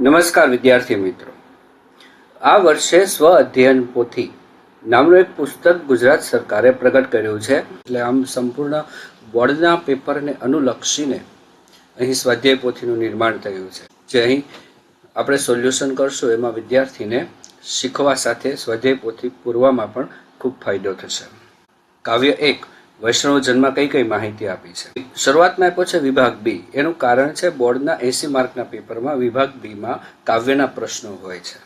નમસ્કાર વિદ્યાર્થી મિત્રો. આ વર્ષે સ્વ અધ્યયન પોથી નામનું એક પુસ્તક ગુજરાત સરકારે પ્રગટ કર્યું છે. એટલે આમ સંપૂર્ણ બોર્ડના પેપરને અનુલક્ષીને અહીં સ્વાધ્યાય પોથીનું નિર્માણ થયું છે. જે અહીં આપણે સોલ્યુશન કરશું. એમાં વિદ્યાર્થીને શીખવા સાથે સ્વાધ્યાય પોથી પૂરવામાં પણ ખૂબ ફાયદો થશે. કાવ્ય એક વૈષ્ણવ જન્મમાં કઈ કઈ માહિતી આપી છે? શરૂઆતમાં આપ્યો છે વિભાગ બી. એનું કારણ છે બોર્ડના એસી માર્કના પેપરમાં વિભાગ બીમાં કાવ્યના પ્રશ્નો હોય છે.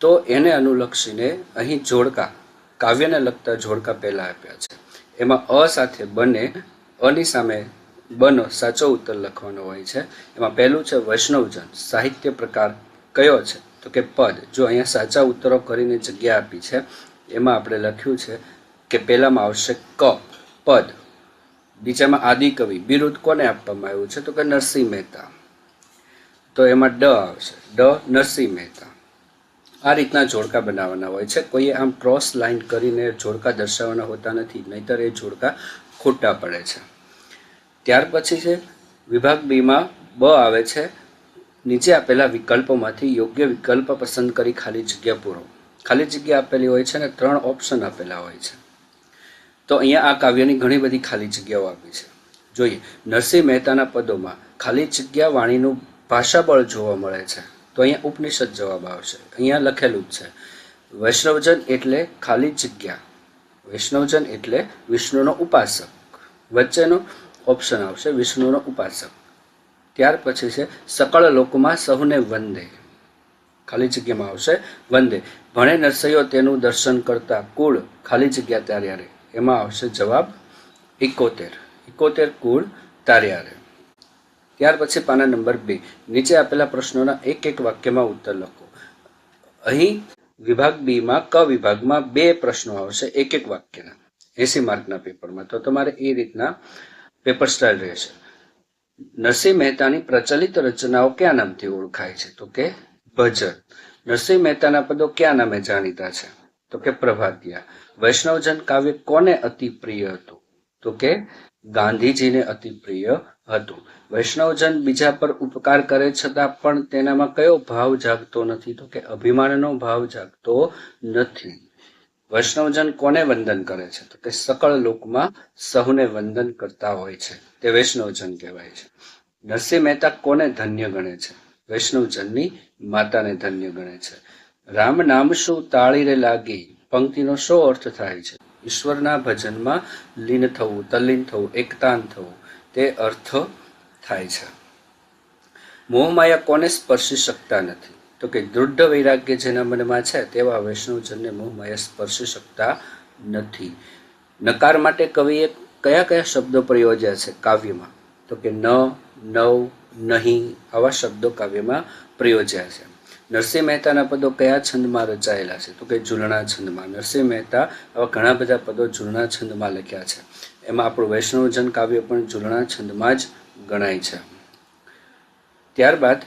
તો એને અનુલક્ષીને અહીં જોડકા, કાવ્યને લગતા જોડકા પહેલાં આપ્યા છે. એમાં અ સાથે બને, અની સામે બનો સાચો ઉત્તર લખવાનો હોય છે. એમાં પહેલું છે વૈષ્ણવજન. સાહિત્ય પ્રકાર કયો છે? તો કે પદ. જો અહીંયા સાચા ઉત્તરો કરીને જગ્યા આપી છે, એમાં આપણે લખ્યું છે કે પહેલામાં આવશે ક. પદ. બીજામાં આદિકવિ. બિરુદ કોને આપવામાં આવ્યું છે? તો કે નરસિંહ મહેતા. તો એમાં ડ આવશે. ડ નરસિંહ મહેતા. આ રીતના જોડકા બનાવવાના હોય છે. કોઈએ આમ ક્રોસ લાઈન કરીને જોડકા દર્શાવવાના હોતા નથી, નહીતર એ જોડકા ખોટા પડે છે. ત્યાર પછી છે, વિભાગ બીમાં બ આવે છે. નીચે આપેલા વિકલ્પોમાંથી યોગ્ય વિકલ્પ પસંદ કરી ખાલી જગ્યા પૂરો. ખાલી જગ્યા આપેલી હોય છે અને ત્રણ ઓપ્શન આપેલા હોય છે. તો અહીંયા આ કાવ્યની ઘણી બધી ખાલી જગ્યાઓ આપી છે. જોઈએ, નરસિંહ મહેતાના પદોમાં ખાલી જગ્યા વાણીનું ભાષાબળ જોવા મળે છે. તો અહીંયા ઉપનિષદ જવાબ આવશે. અહીંયા લખેલું જ છે, વૈષ્ણવજન એટલે ખાલી જગ્યા. વૈષ્ણવજન એટલે વિષ્ણુનો ઉપાસક. વચ્ચેનો ઓપ્શન આવશે, વિષ્ણુનો ઉપાસક. ત્યાર પછી છે, સકળ લોકમાં સહુને વંદે. ખાલી જગ્યામાં આવશે, વંદે. ભણે નરસૈયો તેનું દર્શન કરતા કુળ, ખાલી જગ્યા ત્યારે એમાં આવશે જવાબ એકોતેર. એકોતેર કુળ તારિયારે. ત્યાર પછી પાના નંબર બે. નીચે આપેલા પ્રશ્નોના એક એક વાક્યમાં ઉત્તર લખો. અહીં વિભાગ બીમાં ક વિભાગમાં બે પ્રશ્નો આવશે એક એક વાક્યના. એસી માર્કના પેપરમાં. તો તમારે એ રીતના પેપર સ્ટાઇલ રહેશે. નરસિંહ મહેતાની પ્રચલિત રચનાઓ કયા નામથી ઓળખાય છે? તો કે ભજન. નરસિંહ મહેતાના પદો કયા નામે જાણીતા છે? તો કે પ્રભાતિયા. વૈષ્ણવજન કાવ્ય કોને અતિ પ્રિય હતું? તો કે ગાંધીજીને અતિ પ્રિય હતું. વૈષ્ણવજન બીજા પર ઉપકાર કરે છતાં પણ તેનામાં કયો ભાવ જાગતો નથી? તો કે અભિમાનનો ભાવ જાગતો નથી. વૈષ્ણવજન કોને વંદન કરે છે? તો કે સકળ લોકમાં સહુને વંદન કરતા હોય છે. તે વૈષ્ણવજન કહેવાય છે. નરસિંહ મહેતા કોને ધન્ય ગણે છે? વૈષ્ણવજનની માતાને ધન્ય ગણે છે. રામ નામ શું? તાળીરે લાગી. પંક્તિનો શો અર્થ થાય છે? ઈશ્વરના ભજનમાં લીન થવું, તલ્લીન થવું, એકતાન થવું, તે અર્થ થાય છે. મોહમાયા કોને સ્પર્શી શકતા નથી? તો કે દૃઢ વૈરાગ્ય જેના મનમાં છે, તેવા વૈષ્ણવજનને મોહમાયા સ્પર્શી શકતા નથી. નકાર માટે કવિએ કયા કયા શબ્દો પ્રયોજ્યા છે કાવ્યમાં? તો કે ન, નવ, નહીં, આવા શબ્દો કાવ્યમાં પ્રયોજ્યા છે. નરસિંહ મહેતાના પદો કયા છંદમાં રચાયેલા છે? તો કે ઝૂલણા છંદમાં. નરસિંહ મહેતા આવા ઘણા બધા પદો ઝૂલણા છંદમાં લખ્યા છે. એમાં આપણું વૈષ્ણવજન કાવ્ય પણ ઝૂલણા છંદમાં જ ગણાય છે. ત્યારબાદ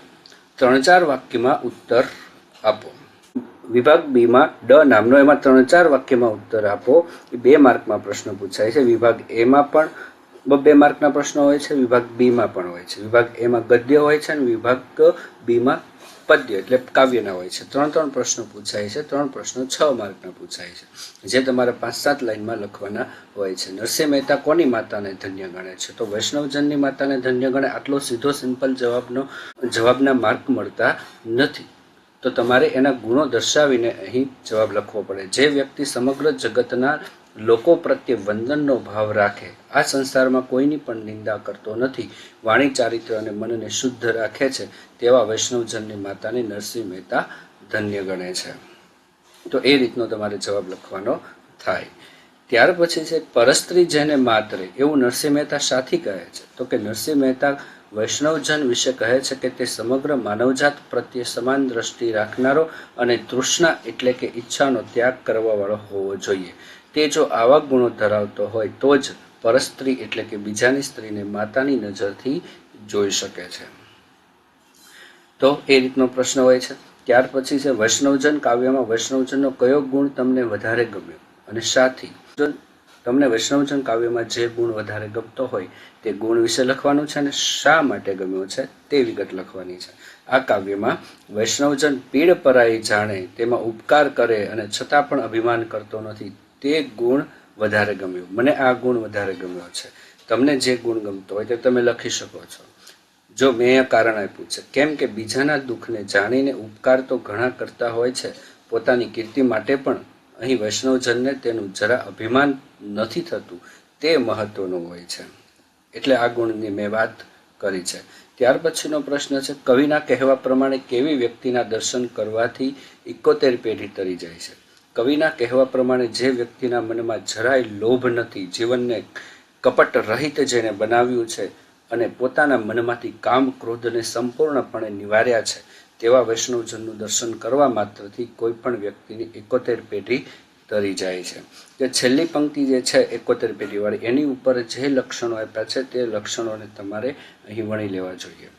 ત્રણ ચાર વાક્યમાં ઉત્તર આપો. વિભાગ બીમાં ડ નામનો, એમાં ત્રણ ચાર વાક્યમાં ઉત્તર આપો. એ બે માર્કમાં પ્રશ્ન પૂછાય છે. વિભાગ એમાં પણ બે માર્કના પ્રશ્નો હોય છે. વિભાગ બીમાં પણ હોય છે. વિભાગ એમાં ગદ્ય હોય છે અને વિભાગ બીમાં પદ્ય એટલે કાવ્યના હોય છે. ત્રણ ત્રણ પ્રશ્નો પૂછાય છે, ત્રણ પ્રશ્નો છ માર્કના પૂછાય છે. જે તમારે પાંચ સાત લાઈનમાં લખવાના હોય છે. નરસિંહ મહેતા કોની માતાને ધન્ય ગણે છે? તો વૈષ્ણવજનની માતાને ધન્ય ગણે આટલો સીધો સિમ્પલ જવાબનો, જવાબના માર્ક મળતા નથી. તો તમારે એના ગુણો દર્શાવીને અહીં જવાબ લખવો પડે. જે વ્યક્તિ સમગ્ર જગતના લોકો પ્રત્યે વંદનનો ભાવ રાખે. આ સંસારમાં કોઈની પણ નિંદા કરતો નથી. વાણી, ચારિત્ર અને મનને શુદ્ધ રાખે છે તેવા વૈષ્ણવજનની માતાને નરસિંહ મહેતા ધન્ય ગણે છે. તો એ રીતનો તમારે જવાબ લખવાનો થાય. ત્યાર પછી છે પરસ્ત્રી જેને માતરે, એવું નરસિંહ મહેતા સાથી કહે છે. તો કે નરસિંહ મહેતા વૈષ્ણવજન વિશે કહે છે કે તે સમગ્ર માનવજાત પ્રત્યે સમાન દ્રષ્ટિ રાખનારો અને તૃષ્ણા એટલે કે ઈચ્છાનો ત્યાગ કરવાવાળો હોવો જોઈએ. તે જો આવા ગુણો ધરાવતો હોય, તો જ પરસ્ત્રી એટલે કે બીજાની સ્ત્રીને માતાની નજરથી જોઈ શકે છે. તો એ રીતનો પ્રશ્ન હોય છે. ત્યાર પછી છે, વૈષ્ણવજન કાવ્યમાં વૈષ્ણવજનનો કયો ગુણ તમને વધારે ગમ્યો? અને સાથી તમને વૈષ્ણવજન કાવ્યમાં જે ગુણ વધારે ગમતો હોય, તે ગુણ વિશે લખવાનું છે અને શા માટે ગમ્યો છે, તે વિગત લખવાની છે. આ કાવ્યમાં વૈષ્ણવજન પીડ પરાઈ જાણે, તેમાં ઉપકાર કરે અને છતાં પણ અભિમાન કરતો નથી તે ગુણ વધારે ગમ્યું. મને આ ગુણ વધારે ગમ્યો છે. તમને જે ગુણ ગમતો હોય તે તમે લખી શકો છો. જો મેં અહીંયા કારણ આપ્યું છે. કેમ કે બીજાના દુઃખને જાણીને ઉપકાર તો ઘણા કરતા હોય છે. પોતાની કીર્તિ માટે પણ અહીં વૈષ્ણવજનને તેનું જરા અભિમાન નથી થતું. તે મહત્વનું હોય છે. એટલે આ ગુણની મેં વાત કરી છે. ત્યાર પછીનો પ્રશ્ન છે, કવિના કહેવા પ્રમાણે કેવી વ્યક્તિના દર્શન કરવાથી એકોતેર પેઢી તરી જાય છે? કવિના કહેવા પ્રમાણે જે વ્યક્તિના મનમાં જરાય લોભ નથી, જીવનને કપટ રહિત જેને બનાવ્યું છે અને પોતાના મનમાંથી કામ ક્રોધને સંપૂર્ણપણે નિવાર્યા છે, તેવા વૈષ્ણવજનનું દર્શન કરવા માત્રથી કોઈ પણ વ્યક્તિની એકોતેર પેઢી તરી જાય છે. કે છેલ્લી પંક્તિ જે છે, એકોતેર પેઢીવાળી, એની ઉપર જે લક્ષણો આપ્યા છે, તે લક્ષણોને તમારે અહીં વણી લેવા જોઈએ.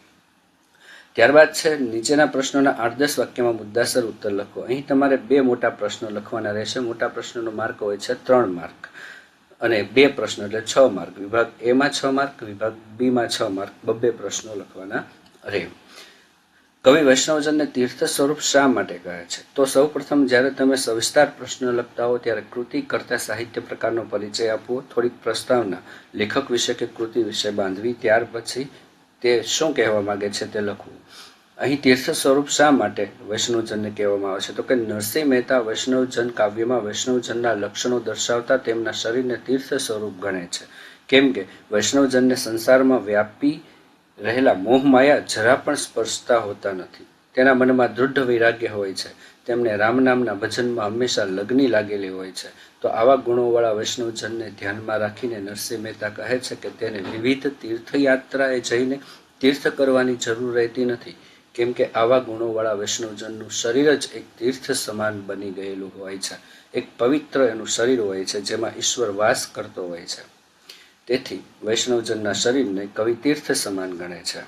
ત્યારબાદ છે, નીચેના પ્રશ્નોના આઠ દસ વાક્યમાં મુદ્દાસર ઉત્તર લખો. અહીં તમારે બે મોટા પ્રશ્નો લખવાના રહેશે. મોટા પ્રશ્નોનો માર્ક હોય છે ત્રણ માર્ક અને બે પ્રશ્નો એટલે છ માર્ક. વિભાગ એમાં છ માર્ક, વિભાગ બીમાં છ માર્ક. બબ્બે પ્રશ્નો લખવાના રહે કવિ વૈષ્ણવજનને તીર્થ સ્વરૂપ શા માટે કહે છે? તો સૌ પ્રથમ જ્યારે તમે સવિસ્તાર પ્રશ્ન લખતા હો ત્યારે કૃતિ કરતા સાહિત્ય પ્રકારનો પરિચય આપવો, થોડીક પ્રસ્તાવના. લેખક વિશે કે કૃતિ વિશે બાંધવી, ત્યાર પછી તે શું કહેવા માંગે છે તે લખવું. અહીં તીર્થ સ્વરૂપ શા માટે વૈષ્ણવજનને કહેવામાં આવે છે? તો કે નરસિંહ મહેતા વૈષ્ણવજન કાવ્યમાં વૈષ્ણવજનના લક્ષણો દર્શાવતા તેમના શરીરને તીર્થ સ્વરૂપ ગણે છે. કેમ કે વૈષ્ણવજનને સંસારમાં વ્યાપી રહેલા મોહમાયા જરા પણ સ્પર્શતા હોતા નથી. તેના મનમાં દૃઢ વૈરાગ્ય હોય છે. તેમને રામ નામના ભજનમાં હંમેશા લગ્ની લાગેલી હોય છે. તો આવા ગુણોવાળા વૈષ્ણવજનને ધ્યાનમાં રાખીને નરસિંહ મહેતા કહે છે કે તેને વિવિધ તીર્થયાત્રાએ જઈને તીર્થ કરવાની જરૂર રહેતી નથી. કેમ કે આવા ગુણોવાળા વૈષ્ણવજનનું શરીર જ એક તીર્થ સમાન બની ગયેલું હોય છે. એક પવિત્ર એનું શરીર હોય છે, જેમાં ઈશ્વર વાસ કરતો હોય છે. તેથી વૈષ્ણવજનના શરીરને કવિ તીર્થ સમાન ગણે છે.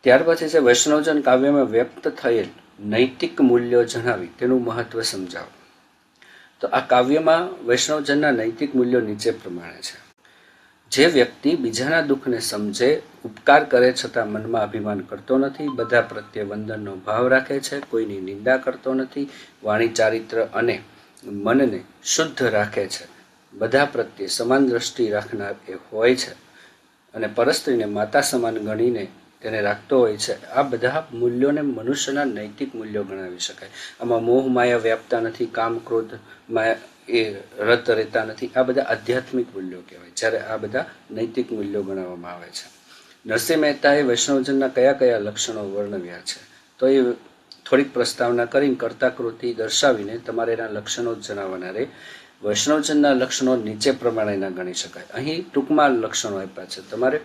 ત્યાર પછી છે, વૈષ્ણવજન કાવ્યમાં વ્યક્ત થયેલ નૈતિક મૂલ્યો જણાવી, તેનું મહત્વ સમજાવો. તો આ કાવ્યમાં વૈષ્ણવજનના નૈતિક મૂલ્યો નીચે પ્રમાણે છે. જે વ્યક્તિ બીજાના દુઃખને સમજે, ઉપકાર કરે છતાં મનમાં અભિમાન કરતો નથી, બધા પ્રત્યે વંદનનો ભાવ રાખે છે, કોઈની નિંદા કરતો નથી, વાણી ચારિત્ર અને મનને શુદ્ધ રાખે છે. બધા પ્રત્યે સમાન દ્રષ્ટિ રાખનાર એ હોય છે અને પરસ્ત્રીને માતા સમાન ગણીને તેને રાખતો હોય છે. આ બધા મૂલ્યોને મનુષ્યના નૈતિક મૂલ્યો ગણાવી શકાય. આમાં મોહ, માયા વ્યાપતા નથી, કામ, ક્રોધ, માયા એ રત રહેતા નથી. આ બધા આધ્યાત્મિક મૂલ્યો કહેવાય. જ્યારે આ બધા નૈતિક મૂલ્યો ગણાવવામાં આવે છે. નરસિંહ મહેતાએ વૈષ્ણવજનના કયા કયા લક્ષણો વર્ણવ્યા છે? તો એ થોડીક પ્રસ્તાવના કરીને કર્તાકૃતિ દર્શાવીને તમારે એના લક્ષણો જ જણાવવાના રહે. વૈષ્ણવજનના લક્ષણો નીચે પ્રમાણેના ગણી શકાય. અહીં ટૂંકમાં લક્ષણો આપ્યા છે. તમારે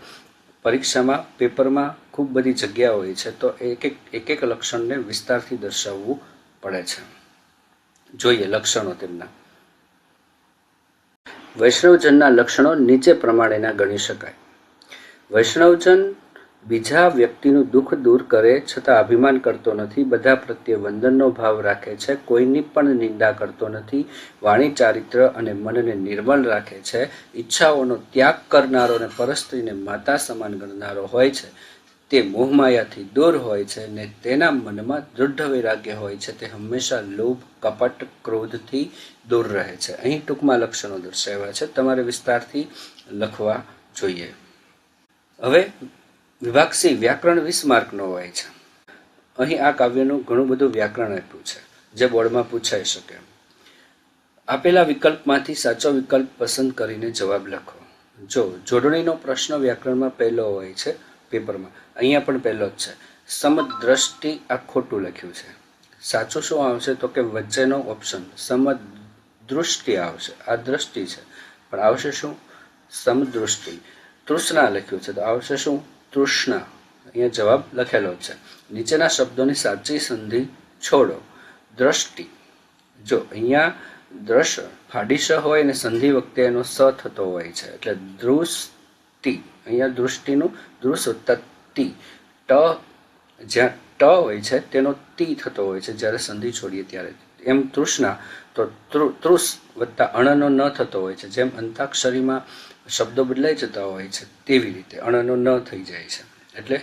પરીક્ષામાં, પેપરમાં ખૂબ બધી જગ્યા હોય છે, તો એક એક એક એક લક્ષણને વિસ્તારથી દર્શાવવું પડે છે. જોઈએ લક્ષણો તેમના. વૈષ્ણવજનના લક્ષણો નીચે પ્રમાણેના ગણી શકાય. વૈષ્ણવજન બીજા વ્યક્તિનું દુઃખ દૂર કરે છતાં અભિમાન કરતો નથી, બધા પ્રત્યે વંદનનો ભાવ રાખે છે, કોઈની પણ નિંદા કરતો નથી, વાણી ચારિત્ર અને મનને નિર્મલ રાખે છે, ઈચ્છાઓનો ત્યાગ કરનારો અને પરસ્ત્રીને માતા સમાન ગણનારો હોય છે. તે મોહમાયાથી દૂર હોય છે ને તેના મનમાં દૃઢ વૈરાગ્ય હોય છે, તે હંમેશા લોભ, કપટ, ક્રોધથી દૂર રહે છે. અહીં ટૂંકમાં લક્ષણો દર્શાવ્યા છે. તમારે વિસ્તારથી લખવા જોઈએ. હવે વિભાગ સી વ્યાકરણ વીસ માર્કનો હોય છે. અહીં આ કાવ્યનું ઘણું બધું વ્યાકરણ આપ્યું છે, જે બોર્ડમાં પૂછાઈ શકે. આપેલા વિકલ્પમાંથી સાચો વિકલ્પ પસંદ કરીને જવાબ લખો. જો જોડણીનો પ્રશ્ન વ્યાકરણમાં પહેલો હોય છે, પેપરમાં અહીંયા પણ પહેલો જ છે. સમદ્રષ્ટિ આ ખોટું લખ્યું છે. સાચું શું આવશે તો કે વચ્ચેનો ઓપ્શન સમદૃષ્ટિ આવશે. આ દ્રષ્ટિ છે. પણ આવશે શું? સમદૃષ્ટિ તૃષ્ણા લખ્યું છે. તો આવશે શું? તૃષ્ણા. અહીંયા જવાબ લખેલો છે. નીચેના શબ્દોની સાચી સંધિ છોડો. દ્રષ્ટિ. જો અહીંયા દ્રશ ફાડીશ હોય અને સંધિ વખતે એનો સ થતો હોય છે. એટલે દૃષ્ટિ. અહીંયા દૃષ્ટિનું દૃશ તી ટ જ્યાં ટ હોય છે, તેનો તી થતો હોય છે, જ્યારે સંધિ છોડીએ ત્યારે. એમ તૃષ્ણા, તો તૃષ વત્તા અણનો ન થતો હોય છે, જેમ અંતાક્ષરીમાં શબ્દો બદલાઈ જતા હોય છે, તેવી રીતે અણનો ન થઈ જાય છે. એટલે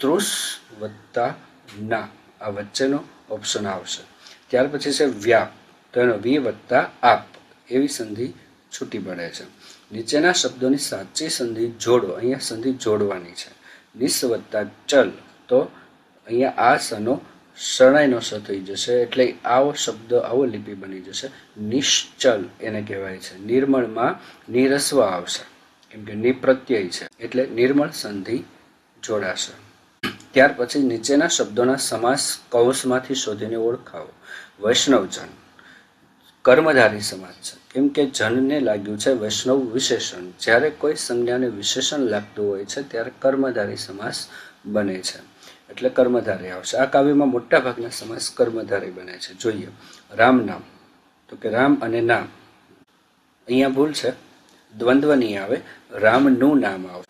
તૃષ વત્તા ના, આ વચ્ચેનો ઓપ્શન આવશે. ત્યાર પછી છે વ્યાપ, તો એનો વી વત્તા આપ, એવી સંધિ છૂટી પડે છે. નીચેના શબ્દોની સાચી સંધિ જોડો, અહીંયા સંધિ જોડવાની છે. નિસ વત્તા ચલ. તો અહીંયા આ સનો શરણાઈનો સ થઈ જશે એટલે આવો શબ્દ, આવો લિપિ બની જશે. નિશ્ચલ એને કહેવાય છે. નિર્મળમાં નિરસ્વ આવશે. કેમ કે નિપ્રત્યય છે. એટલે નિર્મળ સંધિ જોડાશે. ત્યાર પછી નીચેના શબ્દોના સમાસ કૌશમાંથી શોધીને ઓળખાવો. વૈષ્ણવજન. કર્મધારી સમાજ છે. કેમ કે જનને લાગ્યું છે વૈષ્ણવ વિશેષણ. જ્યારે કોઈ સંજ્ઞાને વિશેષણ લાગતું હોય છે, ત્યારે કર્મધારી સમાસ બને છે. એટલે કર્મધારી આવશે. આ કાવ્યમાં મોટાભાગના સમાસ કર્મધારી બને છે. જોઈએ. રામ નામ. તો કે રામ અને નામ. અહીંયા ભૂલ છે. દ્વંદ્વ નહીં આવે. રામનું નામ આવે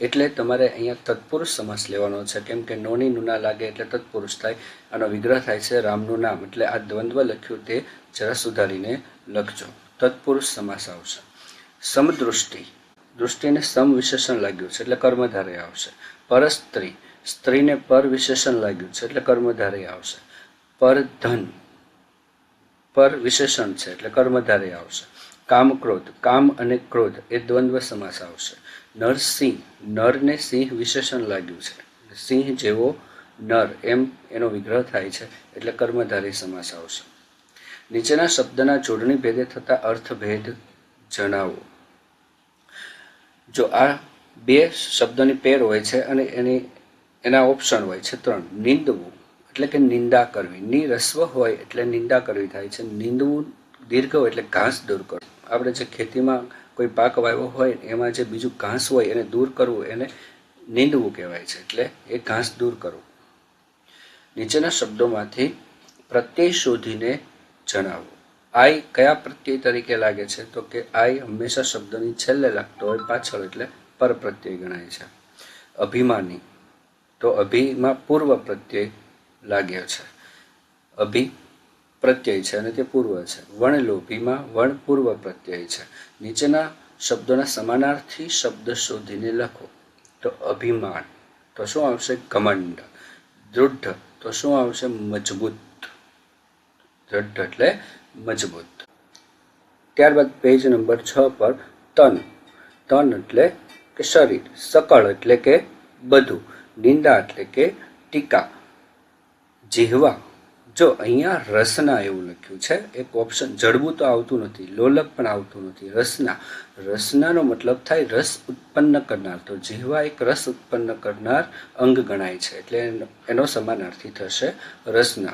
એટલે તમારે અહીંયા તત્પુરુષ સમાસ લેવાનો છે. કેમ કે નોની નુના લાગે એટલે તત્પુરુષ થાય આનો વિગ્રહ થાય છે રામનું નામ. એટલે આ દ્વંદ્વ લખ્યું તે જરા સુધારીને લખજો. તત્પુરુષ સમાસ આવશે સમદૃષ્ટિ. દૃષ્ટિને સમ વિશેષણ લાગ્યું છે એટલે કર્મધારે આવશે. પરસ્ત્રી. સ્ત્રીને પર વિશેષણ લાગ્યું છે એટલે કર્મધારે આવશે. પરધન. પર વિશેષણ છે એટલે કર્મધારે આવશે. કામ ક્રોધ કામ અને ક્રોધ એ દ્વંદ્વ સમાસ આવશે નરસિંહ. નરને સિંહ વિશેષણ લાગ્યું છે. સિંહ જેવો નર એમ એનો વિગ્રહ થાય છે એટલે કર્મધારી સમાસ આવશે નીચેના શબ્દના જોડણી ભેદે થતા અર્થભેદ જણાવો. જો આ બે શબ્દોની પેર હોય છે અને એની, એના ઓપ્શન હોય છે ત્રણ, નિંદવું એટલે કે નિંદા કરવી. ની રસ્વ હોય એટલે નિંદા કરવી થાય છે. નિંદવું દીર્ઘ હોય એટલે ઘાસ દૂર કરવું. આપણે જે ખેતીમાં કોઈ પાક વાવ્યો હોય, એમાં જે બીજું ઘાસ હોય એને દૂર કરવું, એને નીંદવું કહેવાય છે એટલે એ ઘાસ દૂર કરવું. નીચેના શબ્દોમાંથી પ્રત્યય શોધીને જણાવો. આઈ કયા પ્રત્યય તરીકે લાગે છે? તો કે આઈ હંમેશા શબ્દની છેલ્લે લાગતો હોય પાછળ એટલે પર પ્રત્યય ગણાય છે. અભિમાની. તો અભિમાં પૂર્વ પ્રત્યય લાગ્યો છે. અભિ પ્રત્યય છે અને તે પૂર્વ છે. વણલોભીમાં વણ પૂર્વ પ્રત્યય છે. નીચેના શબ્દોના સમાનાર્થી શબ્દ શોધીને લખો. તો અભિમાન. તો શું આવશે? ઘમંડ. દૃઢ. તો શું આવશે? મજબૂત. દૃઢ એટલે મજબૂત. ત્યારબાદ પેજ નંબર છ પર તન. તન એટલે કે શરીર. સકળ એટલે કે બધું. નિંદા એટલે કે ટીકા. જીહવા. જો અહીંયા રસના એવું લખ્યું છે, એક ઓપ્શન જડબું તો આવતું નથી, લોલક પણ આવતું નથી. રસના. રસનાનો મતલબ થાય રસ ઉત્પન્ન કરનાર. તો જીહવા એક રસ ઉત્પન્ન કરનાર અંગ ગણાય છે. એટલે એનો સમાનાર્થી થશે રસના.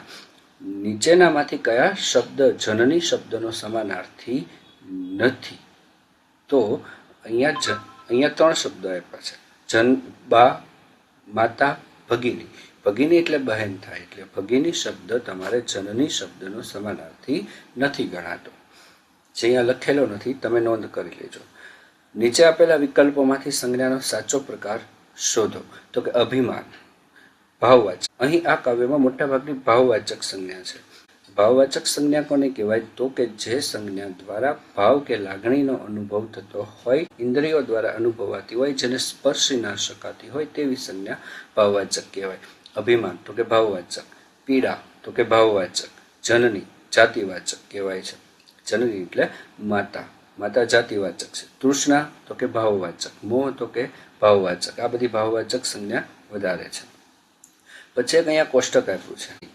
નીચેનામાંથી કયા શબ્દ, જનની શબ્દનો સમાનાર્થી નથી? તો અહીંયા જ, અહીંયા ત્રણ શબ્દો આપ્યા છે. જન, બા, માતા, ભગીની. ભગીની એટલે બહેન થાય, એટલે ભગીની શબ્દ તમારે જનની શબ્દનો સમાનાર્થી નથી ગણાતો. જે અહીંયા લખેલો નથી, તમે નોંધ કરી લેજો. નીચે આપેલા વિકલ્પોમાંથી સંજ્ઞાનો સાચો પ્રકાર શોધો. તો કે અભિમાન. ભાવવાચક. અહીં આ કાવ્યમાં મોટાભાગની ભાવવાચક સંજ્ઞા છે. ભાવવાચક સંજ્ઞા કોને કહેવાય? તો કે જે સંજ્ઞા દ્વારા ભાવ કે લાગણીનો અનુભવ થતો હોય, ઇન્દ્રિયો દ્વારા અનુભવાતી હોય, જેને સ્પર્શી ના શકાતી હોય, તેવી સંજ્ઞા ભાવવાચક કહેવાય. અભિમાન તો કે ભાવવાચક. પીડા તો કે ભાવવાચક. જનની જાતિવાચક કહેવાય છે. જનની એટલે માતા. માતા જાતિવાચક છે. તૃષ્ણા તો કે ભાવવાચક. મોહ તો કે ભાવવાચક. આ બધી ભાવવાચક સંજ્ઞા વધારે છે. પછી અહીંયા કોષ્ટક આપ્યું છે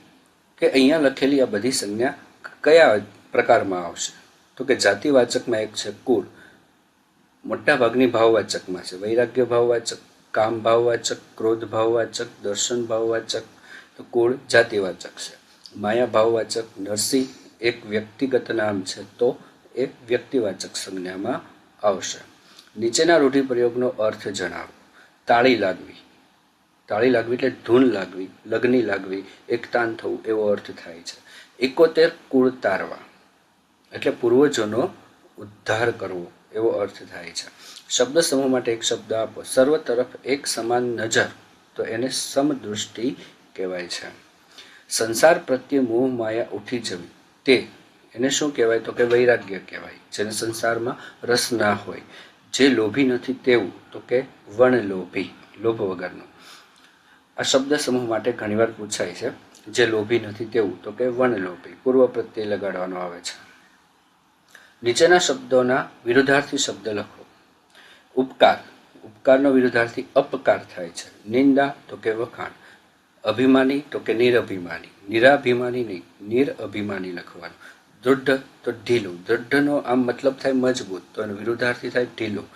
કે અહીંયા લખેલી આ બધી સંજ્ઞા કયા પ્રકારમાં આવશે? તો કે જાતિવાચકમાં એક છે કુળ મોટા ભાગની ભાવવાચકમાં છે. વૈરાગ્ય ભાવવાચક, કામ ભાવવાચક, ક્રોધ ભાવવાચક, દર્શન ભાવવાચક, તો કુળ જાતિવાચક છે. માયા ભાવવાચક, નરસિંહ એક વ્યક્તિગત નામ છે તો એક વ્યક્તિવાચક સંજ્ઞામાં આવશે. નીચેના રૂઢિપ્રયોગનો અર્થ જણાવો. તાળી લાગવી તાળી લાગવી એટલે ધૂન લાગવી, લગ્ની લાગવી, એકતાન થવું, એવો અર્થ થાય છે. એકોતેર કુળ તારવા. એટલે પૂર્વજોનો ઉદ્ધાર કરવો, એવો અર્થ થાય છે. શબ્દ સમૂહ માટે એક શબ્દ આપો. સર્વ તરફ એક સમાન નજર, તો એને સમદૃષ્ટિ કહેવાય છે. સંસાર પ્રત્યે મોહ માયા ઉઠી જવી, તે એને શું કહેવાય? તો કે વૈરાગ્ય કહેવાય, જેને સંસારમાં રસ ના હોય. જે લોભી નથી તેવું, તો કે વણલોભી, લોભ વગરનું. આ શબ્દ સમૂહ માટે ઘણીવાર પૂછાય છે. જે લોભી નથી તેવું, તો કે વણલોભી પૂર્વ પ્રત્યે લગાડવાનો આવે છે. નીચેના શબ્દોના વિરુદ્ધાર્થી શબ્દ લખો. ઉપકાર. ઉપકારનો વિરુદ્ધાર્થી અપકાર થાય છે. નિંદા, તો કે વખાણ. અભિમાની, તો કે નિરઅભિમાની નિરાભિમાની નહીં, નિરઅભિમાની લખવાનું. દૃઢ, તો ઢીલું. દૃઢનો આમ મતલબ થાય મજબૂત, તો એનો વિરુદ્ધાર્થી થાય ઢીલું.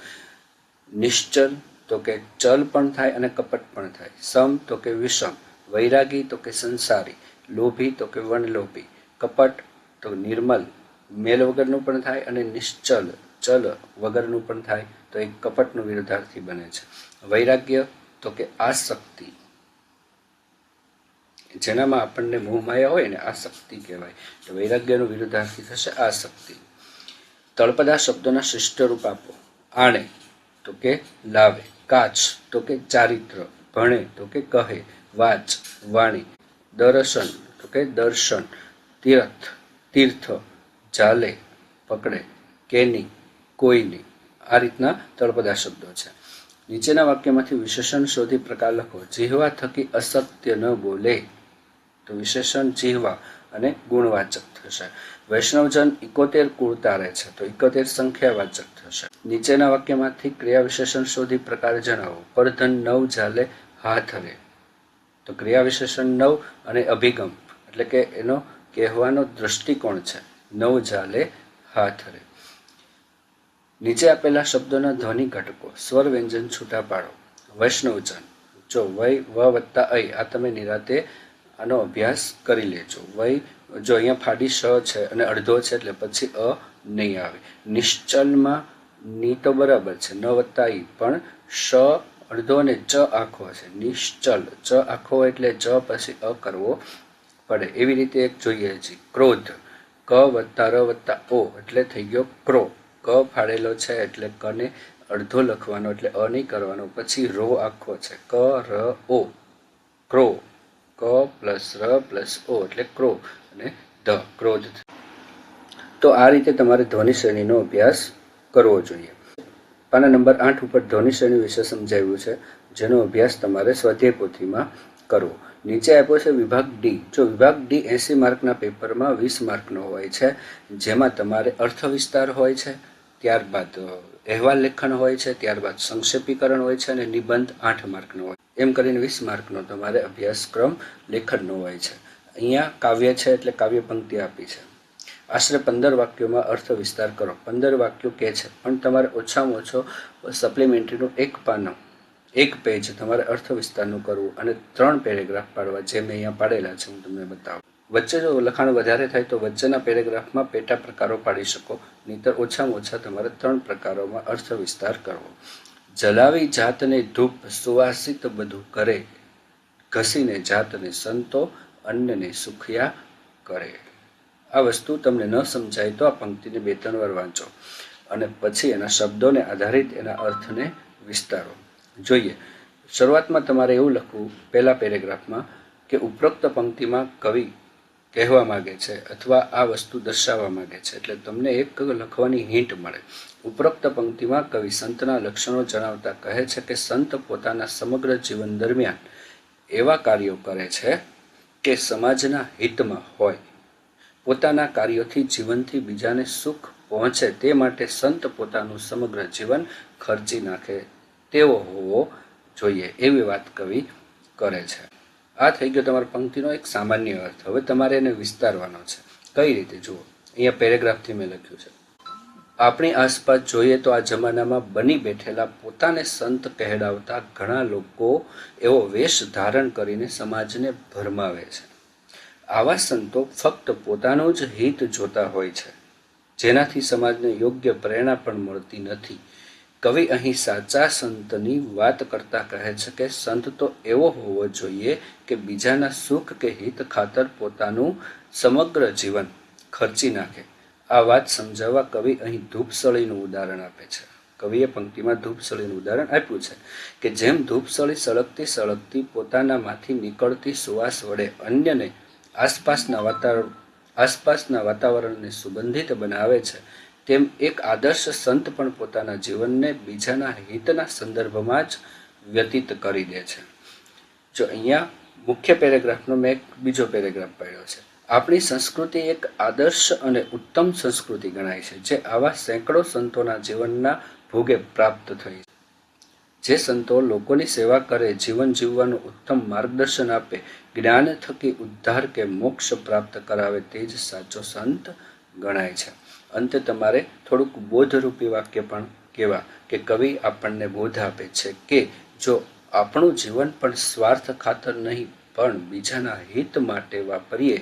નિશ્ચલ તો કે ચલ પણ થાય અને કપટ પણ થાય. સમ તો કે વિષમ, વૈરાગી તો કે સંસારી, લોભી તો કે વનલોભી. કપટ તો નિર્મલ, મેલ વગરનું પણ થાય અને નિશ્ચલ, ચલ વગરનું પણ થાય. તો એ કપટનો વિરુદ્ધાર્થી બને છે. વૈરાગ્ય તો કે આસક્તિ. જેનામાં આપણને મોહમાયા હોય ને આસક્તિ કહેવાય. તો વૈરાગ્યનો વિરુદ્ધાર્થી થશે આસક્તિ. તળપદા શબ્દોના શિષ્ટ રૂપ આપો. આણે. તો કે લાવે, કાચ, તો કે ચારિત્ર, ભણે, તો કે કહે, વાચ, વાણી, દર્શન, તો કે દર્શન, તીર્થ તીર્થ ચાલે પકડે, કેની, કોઈની. આ રીતના તળપદા શબ્દો છે. નીચેના વાક્યમાંથી વિશેષણ શોધી પ્રકાર લખો જીહવા થકી અસત્ય ન બોલે. તો વિશેષણ જીહવા અને ગુણવાચક થશે. વૈષ્ણવજન ઇકોતેર કુળ તારે છે, તો ઇકોતેર સંખ્યાવાચક થશે. નીચેના વાક્યમાંથી ક્રિયા વિશેષણ શોધી પ્રકાર જણાવો. પરધન નવ ઝાલે હાથ રે તો ક્રિયા વિશેષણ નવ અને અભિગમ, એટલે કે એનો કહેવાનો દ્રષ્ટિકોણ છે. નવ ઝાલે હાથ રે નીચે આપેલા શબ્દોના ધ્વનિ ઘટકો, સ્વર વ્યંજન છૂટા પાડો. વૈષ્ણવજન. જો વય વ વત્તા અય, આ તમે નિરાતે આનો અભ્યાસ કરી લેજો. વય જો અહીંયા ફાડી શ છે અને અડધો છે એટલે પછી અ નહીં આવે. નિશ્ચલમાં ની તો બરાબર છે. ન વત્તા ઈ. પણ શ અડધો અને ચ આખો છે નિશ્ચલ. ચ આખો એટલે જ પછી અ કરવો પડે. એવી રીતે એક જોઈએ છે. ક્રોધ. ક વત્તા ર વત્તા ઓ એટલે થઈ ગયો ક્રો. ક ફાડેલો છે એટલે કને અડધો લખવાનો એટલે અ નહીં કરવાનો. પછી રો આખો છે. ક, ર, ઓ. ક્રો. ક પ્લસ ર પ્લસ ઓ એટલે ક્રો. અને ધ ક્રોધ. તો આ રીતે તમારે ધ્વનિ શ્રેણીનો અભ્યાસ કરવો જોઈએ. પાના નંબર આઠ ઉપર ધ્વનિ શ્રેણી વિશે સમજાવ્યું છે, જેનો અભ્યાસ તમારે સ્વાધ્યાય પોથીમાં કરવો. નીચે આપ્યો છે વિભાગ ડી જો વિભાગ ડી એંસી માર્કના પેપરમાં વીસ માર્કનો હોય છે, જેમાં તમારે અર્થ વિસ્તાર હોય છે, ત્યારબાદ અહેવાલ લેખન હોય છે, ત્યારબાદ સંક્ષેપીકરણ હોય છે અને નિબંધ આઠ માર્કનો હોય એમ કરીને વીસ માર્કનો તમારે અભ્યાસક્રમ લેખનનો હોય છે. અહીંયા કાવ્ય છે એટલે કાવ્ય પંક્તિ આપી છે. આશરે પંદર વાક્યોમાં અર્થ વિસ્તાર કરો. પંદર વાક્યો કે છે, પણ તમારે ઓછામાં ઓછો સપ્લિમેન્ટરીનું એક પાનો, એક પેજ તમારે અર્થ વિસ્તારનું કરવું અને ત્રણ પેરેગ્રાફ પાડવા જે મેં અહીંયા પાડેલા છે, હું તમને બતાવું. વચ્ચે જો લખાણ વધારે થાય તો વચ્ચેના પેરેગ્રાફમાં પેટા પ્રકારો પાડી શકો, નહીતર ઓછામાં ઓછા તમારે ત્રણ પ્રકારોમાં અર્થ વિસ્તાર કરવો. જલાવી જાતને ધૂપ સુવાસિત બધું કરે, ઘસીને જાતને સંતો અન્નને સુખિયા કરે. આ વસ્તુ તમને ન સમજાય તો આ પંક્તિને બે ત્રણ વાર વાંચો અને પછી એના શબ્દોને આધારિત એના અર્થને વિસ્તારો. જોઈએ, શરૂઆતમાં તમારે એવું લખવું પહેલા પેરેગ્રાફમાં કે ઉપરોક્ત પંક્તિમાં કવિ કહેવા માગે છે અથવા આ વસ્તુ દર્શાવવા માગે છે. એટલે તમને એક લખવાની હિંટ મળે. ઉપરોક્ત પંક્તિમાં કવિ સંતના લક્ષણો જણાવતા કહે છે કે સંત પોતાના સમગ્ર જીવન દરમિયાન એવા કાર્યો કરે છે કે સમાજના હિતમાં હોય. પોતાના કાર્યોથી જીવનથી બીજાને સુખ પહોંચે તે માટે સંત પોતાનું સમગ્ર જીવન ખર્ચી નાખે તેવો હોવો જોઈએ એવી વાત કવિ કરે છે. આ થઈ ગયો તમારા પંક્તિનો એક સામાન્ય અર્થ. હવે તમારે એને વિસ્તારવાનો છે. કઈ રીતે? જુઓ. અહીંયા પેરેગ્રાફથી મેં લખ્યું છે. આપણી આસપાસ જોઈએ તો આ જમાનામાં બની બેઠેલા પોતાને સંત કહેડાવતા ઘણા લોકો એવો વેશ ધારણ કરીને સમાજને ભરમાવે છે. આવા સંતો ફક્ત પોતાનું જ હિત જોતા હોય છે. જેનાથી સમાજને યોગ્ય પ્રેરણા પણ મળતી નથી. કવિ અહીં સાચા સંતની વાત કરતા કહે છે કે સંત તો એવો હોવો જોઈએ કે બીજાના સુખ કે હિત ખાતર પોતાનું સમગ્ર જીવન ખર્ચી નાખે. આ વાત સમજાવવા કવિ અહીં ધૂપસળીનું ઉદાહરણ આપે છે. કવિએ પંક્તિમાં ધૂપસળીનું ઉદાહરણ આપ્યું છે કે જેમ ધૂપસળી સળગતી સળગતી પોતાનામાંથી નીકળતી સુવાસ વડે અન્યને આસપાસના વાતાવરણ, આસપાસના વાતાવરણને સુગંધિત બનાવે છે, તેમ એક આદર્શ સંત પણ પોતાના જીવનને બીજાના હિતના સંદર્ભમાં જ વ્યતીત કરી દે છે. જો અહીંયા મુખ્ય પેરેગ્રાફનો મેં એક બીજો પેરેગ્રાફ પાડ્યો છે. આપણી સંસ્કૃતિ એક આદર્શ અને ઉત્તમ સંસ્કૃતિ ગણાય છે, જે આવા સેંકડો સંતોના જીવનના ભોગે પ્રાપ્ત થઈ જે સંતો લોકોની સેવા કરે, જીવન જીવવાનું ઉત્તમ માર્ગદર્શન આપે, જ્ઞાન થકી ઉદ્ધાર કે મોક્ષ પ્રાપ્ત કરાવે તે જ સાચો સંત ગણાય છે. અંતે તમારે થોડુંક બોધરૂપી વાક્ય પણ કહેવા કે કવિ આપણને બોધ આપે છે કે જો આપણું જીવન પણ સ્વાર્થ ખાતર નહીં, પણ બીજાના હિત માટે વાપરીએ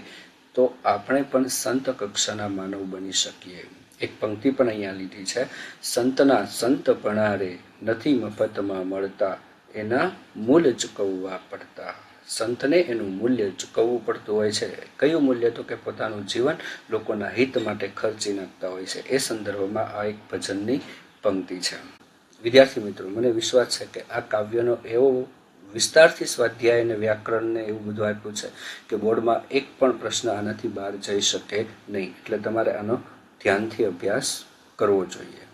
તો આપણે પણ સંત કક્ષાના માનવ બની શકીએ. એક પંક્તિ પણ અહીંયા લીધી છે. સંતના સંત ભણારે નથી મફતમાં મળતા, એના મૂલ ચૂકવવા પડતા. સંતને એનું મૂલ્ય ચૂકવવું પડતું હોય છે. કયું મૂલ્ય? તો કે પોતાનું જીવન લોકોના હિત માટે ખર્ચી નાખતા હોય છે. એ સંદર્ભમાં આ એક ભજનની પંક્તિ છે. વિદ્યાર્થી મિત્રો, મને વિશ્વાસ છે કે આ કાવ્યનો એવો વિસ્તારથી સ્વાધ્યાય અને વ્યાકરણને એવું બધું આપ્યું છે કે બોર્ડમાં એક પણ પ્રશ્ન આનાથી બહાર જઈ શકે નહીં. એટલે તમારે આનો ધ્યાનથી અભ્યાસ કરવો જોઈએ.